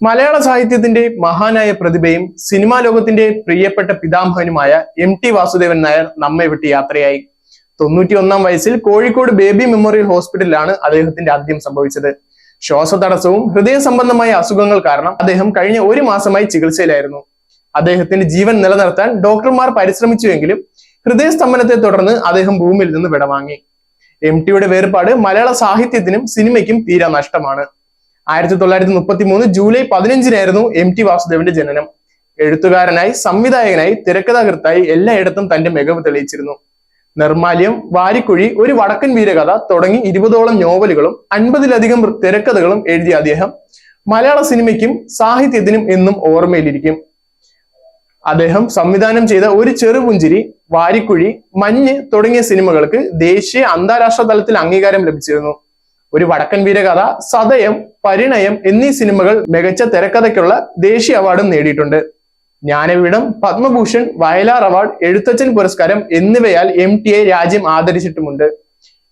മലയാള സാഹിത്യത്തിന്റെ മഹാനായ പ്രതിഭയും സിനിമാ ലോകത്തിന്റെ പ്രിയപ്പെട്ട പിതാമഹനുമായ എം ടി വാസുദേവൻ നായർ നമ്മെ വിട്ട് യാത്രയായി. തൊണ്ണൂറ്റി ഒന്നാം വയസ്സിൽ കോഴിക്കോട് ബേബി മെമ്മോറിയൽ ഹോസ്പിറ്റലിലാണ് അദ്ദേഹത്തിന്റെ ആദ്യം സംഭവിച്ചത്. ശ്വാസ തടസ്സവും ഹൃദയ സംബന്ധമായ അസുഖങ്ങൾ കാരണം അദ്ദേഹം കഴിഞ്ഞ ഒരു മാസമായി ചികിത്സയിലായിരുന്നു. അദ്ദേഹത്തിന്റെ ജീവൻ നിലനിർത്താൻ ഡോക്ടർമാർ പരിശ്രമിച്ചുവെങ്കിലും ഹൃദയസ്തംഭനത്തെ തുടർന്ന് അദ്ദേഹം ഭൂമിയിൽ നിന്ന് വിടവാങ്ങി. എം ടിയുടെ വേർപാട് മലയാള സാഹിത്യത്തിനും സിനിമയ്ക്കും തീരാ നഷ്ടമാണ്. ആയിരത്തി തൊള്ളായിരത്തി മുപ്പത്തി മൂന്ന് ജൂലൈ പതിനഞ്ചിനായിരുന്നു എം ടി വാസുദേവന്റെ ജനനം. എഴുത്തുകാരനായി സംവിധായകനായി തിരക്കഥാകൃത്തായി എല്ലായിടത്തും തന്റെ മികവ് തെളിയിച്ചിരുന്നു. നിർമാല്യം വാരിക്കുഴി ഒരു വടക്കൻ വീരകഥ തുടങ്ങി ഇരുപതോളം നോവലുകളും അൻപതിലധികം തിരക്കഥകളും എഴുതിയ അദ്ദേഹം മലയാള സിനിമയ്ക്കും സാഹിത്യത്തിനും എന്നും ഓർമ്മയിലിരിക്കും. അദ്ദേഹം സംവിധാനം ചെയ്ത ഒരു ചെറുപുഞ്ചിരി വാരിക്കുഴി മഞ്ഞ് തുടങ്ങിയ സിനിമകൾക്ക് ദേശീയ അന്താരാഷ്ട്ര തലത്തിൽ അംഗീകാരം ലഭിച്ചിരുന്നു. ഒരു വടക്കൻ വീരകഥ സതയം പരിണയം എന്നീ സിനിമകൾ മികച്ച തിരക്കഥയ്ക്കുള്ള ദേശീയ അവാർഡും നേടിയിട്ടുണ്ട്. ജ്ഞാനപീഠം പത്മഭൂഷൺ വയലാർ അവാർഡ് എഴുത്തച്ഛൻ പുരസ്കാരം എന്നിവയാൽ എം ടി എ രാജ്യം ആദരിച്ചിട്ടുമുണ്ട്.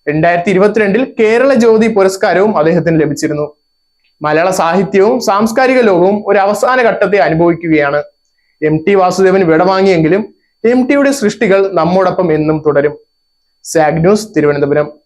രണ്ടായിരത്തി ഇരുപത്തിരണ്ടിൽ കേരള ജ്യോതി പുരസ്കാരവും അദ്ദേഹത്തിന് ലഭിച്ചിരുന്നു. മലയാള സാഹിത്യവും സാംസ്കാരിക ലോകവും ഒരു അവസാന ഘട്ടത്തെ അനുഭവിക്കുകയാണ്. എം ടി വാസുദേവൻ വിടവാങ്ങിയെങ്കിലും എം ടിയുടെ സൃഷ്ടികൾ നമ്മോടൊപ്പം എന്നും തുടരും. SAC news Thiruvananthapuram.